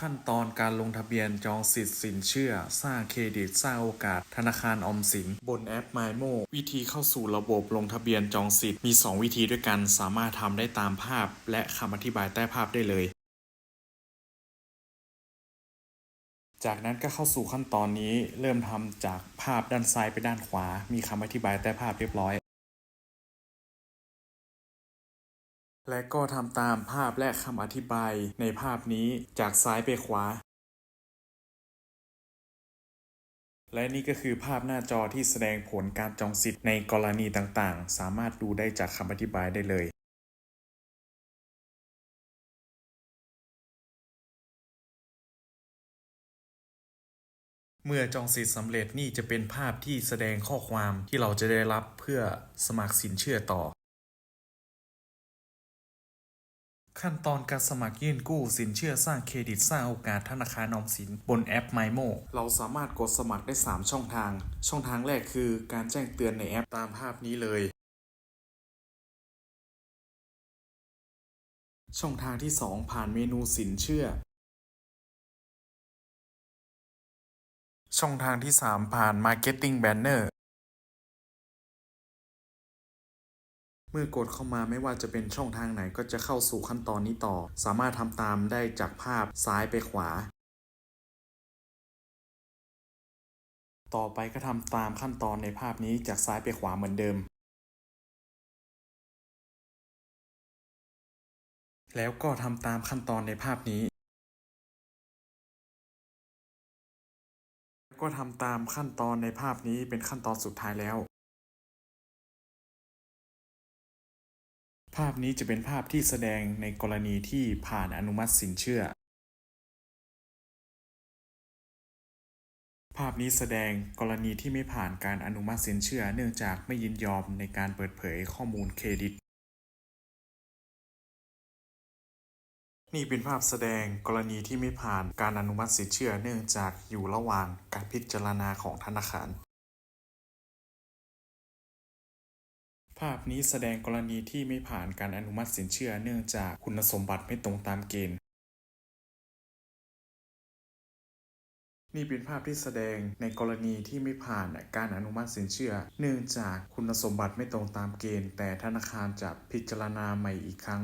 ขั้นตอนการลงทะเบียนจองสิทธิ์สินเชื่อ สร้างเครดิตสร้างโอกาส ธนาคารออมสิน บนแอป MyMo วิธีเข้าสู่ระบบลงทะเบียนจองสิทธิ์มี 2 วิธีด้วยกัน สามารถทำได้ตามภาพ และคำอธิบายใต้ภาพได้เลย จากนั้นก็เข้าสู่ขั้นตอนนี้เริ่มทำจากภาพด้านซ้ายไปด้านขวา มีคำอธิบายใต้ภาพเรียบร้อย และก็ทำตามภาพและคำอธิบายในภาพนี้จากซ้ายไปขวา และนี่ก็คือภาพหน้าจอที่แสดงผลการจองสิทธิ์ในกรณีต่างๆ สามารถดูได้จากคำอธิบายได้เลยเมื่อจองสิทธิ์สำเร็จนี่จะเป็นภาพที่แสดงข้อความที่เราจะได้รับเพื่อสมัครสินเชื่อต่อ ขั้นตอนการสมัครยื่นกู้สินเชื่อสร้างเครดิตสร้างโอกาสธนาคารออมสินบนแอป MyMo เราสามารถกดสมัครได้ 3 ช่องทาง ช่องทางแรกคือการแจ้งเตือนในแอปตามภาพนี้เลย ช่องทางที่ 2 ผ่านเมนูสินเชื่อ ช่องทางที่ 3 ผ่าน Marketing Banner เมื่อกดเข้ามาไม่ว่าจะเป็นช่องทางไหนก็จะเข้าสู่ขั้นตอนนี้ต่อ สามารถทำตามได้จากภาพซ้ายไปขวา ต่อไปก็ทำตามขั้นตอนในภาพนี้จากซ้ายไปขวาเหมือนเดิม แล้วก็ทำตามขั้นตอนในภาพนี้ ก็ทำตามขั้นตอนในภาพนี้เป็นขั้นตอนสุดท้ายแล้ว ภาพนี้จะเป็นภาพที่แสดงในกรณีที่ผ่านอนุมัติสินเชื่อ ภาพนี้แสดงกรณีที่ไม่ผ่านการอนุมัติสินเชื่อ เนื่องจากไม่ยินยอมในการเปิดเผยข้อมูลเครดิต นี่เป็นภาพแสดงกรณีที่ไม่ผ่านการอนุมัติสินเชื่อ เนื่องจากอยู่ระหว่างการพิจารณาของธนาคาร ภาพนี้แสดงกรณีที่ไม่ผ่านการอนุมัติสินเชื่อเนื่องจากคุณสมบัติไม่ตรงตามเกณฑ์ นี่เป็นภาพที่แสดงในกรณีที่ไม่ผ่านการอนุมัติสินเชื่อ เนื่องจากคุณสมบัติไม่ตรงตามเกณฑ์ แต่ธนาคารจะพิจารณาใหม่อีกครั้ง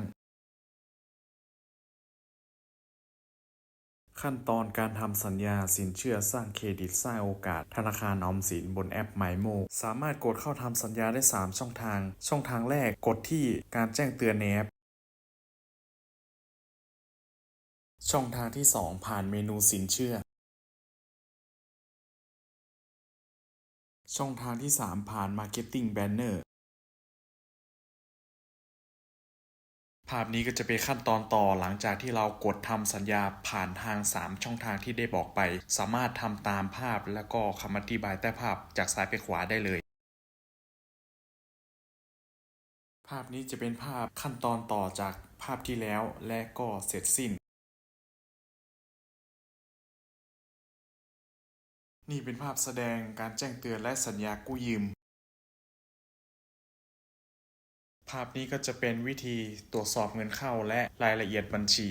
ขั้นตอนการทำสัญญาสินเชื่อสร้างเครดิตสร้างโอกาส ธนาคารออมสินบนแอป MyMo สามารถกดเข้าทำสัญญาได้ 3 ช่องทาง ช่องทางแรกกดที่การแจ้งเตือนในแอปช่องทางที่ 2 ผ่านเมนูสินเชื่อ ช่องทางที่ 3 ผ่าน Marketing Banner ภาพนี้ก็จะเป็นขั้นตอนต่อหลังจากที่เรากดทำสัญญาผ่านทาง 3 ช่องทางที่ได้บอกไป สามารถทำตามภาพและก็คำอธิบายใต้ภาพจากซ้ายไปขวาได้เลย ภาพนี้จะเป็นภาพขั้นตอนต่อจากภาพที่แล้วและก็เสร็จสิ้น นี่เป็นภาพแสดงการแจ้งเตือนและสัญญากู้ยืม ภาพนี้ก็จะเป็นวิธีตรวจสอบเงินเข้าและรายละเอียดบัญชี